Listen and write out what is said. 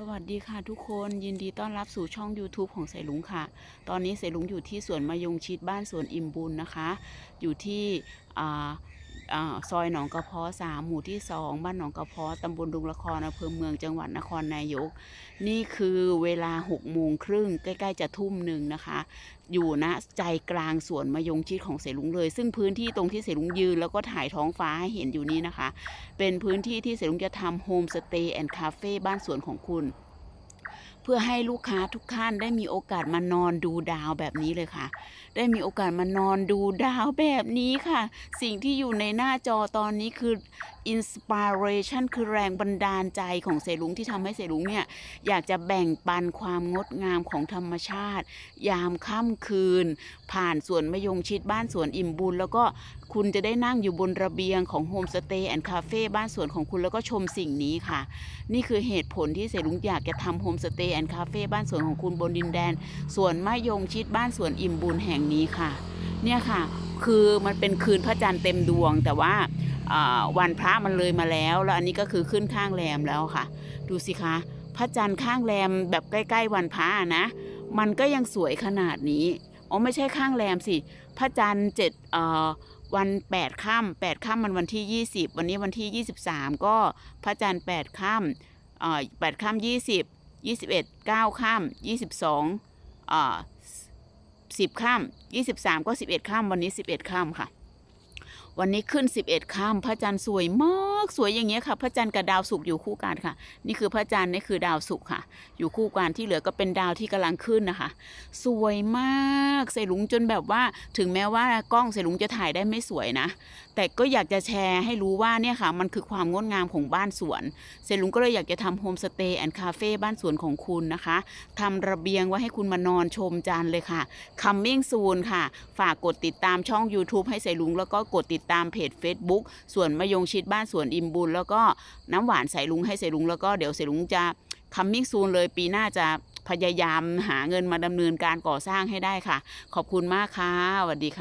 สวัสดีค่ะทุกคนยินดีต้อนรับสู่ช่อง YouTube ของสลุงค่ะ ตอนนี้สลุงอยู่ที่สวนมะยงชิดบ้านสวนอิมบุญนะคะ อยู่ที่อ่า ซอยหนองกระเพาะสามหมู่ที่สองบ้านหนองกระเพาะตำบลดุงละครอำเภอเมืองจังหวัดนครนายก นี่คือเวลา6โมงครึ่งใกล้ๆจะทุ่มหนึ่งนะคะ อยู่ณใจกลางสวนมะยงชิดของเสลุงเลย ซึ่งพื้นที่ตรงที่เสลุงยืนแล้วก็ถ่ายท้องฟ้าให้เห็นอยู่นี้นะคะ เป็นพื้นที่ที่เสลุงจะทำโฮมสเตย์แอนด์คาเฟ่บ้านสวนของคุณ พื่อให้ลูกค้าทุกท่านได้มีโอกาสมานอนดูดาวแบบนี้เลยค่ะ ได้มีโอกาสมานอนดูดาวแบบนี้ค่ะ สิ่งที่อยู่ในหน้าจอตอนนี้คือ อินสปิเรชันคือแรงบันดาลใจของเสลุงที่ทำให้เสลุงเนี่ย อยากจะแบ่งปันความงดงามของธรรมชาติ ยามค่ำคืน ผ่านสวนมยงชิดบ้านสวนอิ่มบุญ แล้วก็คุณจะได้นั่งอยู่บนระเบียงของโฮมสเตย์แอนด์คาเฟ่บ้านสวนของคุณแล้วก็ชมสิ่งนี้ค่ะ นี่คือเหตุผลที่เสลุงอยากจะทำโฮมสเตย์แอนด์คาเฟ่บ้านสวนของคุณบนดินแดนสวนมยงชิดบ้านสวนอิ่มบุญแห่งนี้ค่ะ เนี่ยค่ะ คือมันเป็นคืนพระจันทร์เต็มดวงแต่ว่า วันพระมันเลยมาแล้ว แล้วอันนี้ก็คือขึ้นข้างแรมแล้วค่ะ ดูสิคะ พระจันทร์ข้างแรมแบบใกล้ ๆ วันพระนะ มันก็ยังสวยขนาดนี้อ๋อไม่ใช่ข้างแรมสิ พระจันทร์เจ็ดวันแปดค่ำแปดค่ำมันวันที่ยี่สิบวันนี้วันที่ยี่สิบสามก็พระจันทร์แปดค่ำเอ่อแปดค่ำยี่สิบยี่สิบเอ็ดเก้าค่ำยี่สิบสองเอ่อสิบค่ำยี่สิบสามก็สิบเอ็ดค่ำวันนี้สิบเอ็ดค่ำค่ะ วันนี้ขึ้น 11 ข้ามพระจันทร์สวยมาก กสวยอย่างเงี้ยค่ะ พระจันทร์กับดาวศุกร์อยู่คู่กันค่ะ นี่คือพระจันทร์นี่คือดาวศุกร์ค่ะ อยู่คู่กันที่เหลือก็เป็นดาวที่กำลังขึ้นนะคะ สวยมากใส่ลุงจนแบบว่า ถึงแม้ว่ากล้องใส่ลุงจะถ่ายได้ไม่สวยนะ แต่ก็อยากจะแชร์ให้รู้ว่าเนี่ยค่ะ มันคือความงดงามของบ้านสวนเสร็จลุงก็เลยอยากจะทำโฮมสเตย์แอนด์คาเฟ่บ้านสวนของคุณนะคะทำระเบียงไว้ให้คุณมานอนชมจันทร์เลยค่ะ coming soon ค่ะ ฝากกดติดตามช่อง YouTube ให้ใส่ลุงแล้วก็กดติดตามเพจ Facebook ส่วนมะยงชิดบ้านสวนอิ่มบุญ แล้วก็น้ำหวานใส่ลุงให้ใส่ลุงแล้วก็เดี๋ยวใส่ลุงจะคัมมิ่งซูนเลยปีหน้าจะพยายามหาเงินมาดำเนินการก่อสร้างให้ได้ค่ะ ขอบคุณมากค่ะสวัสดีค่ะ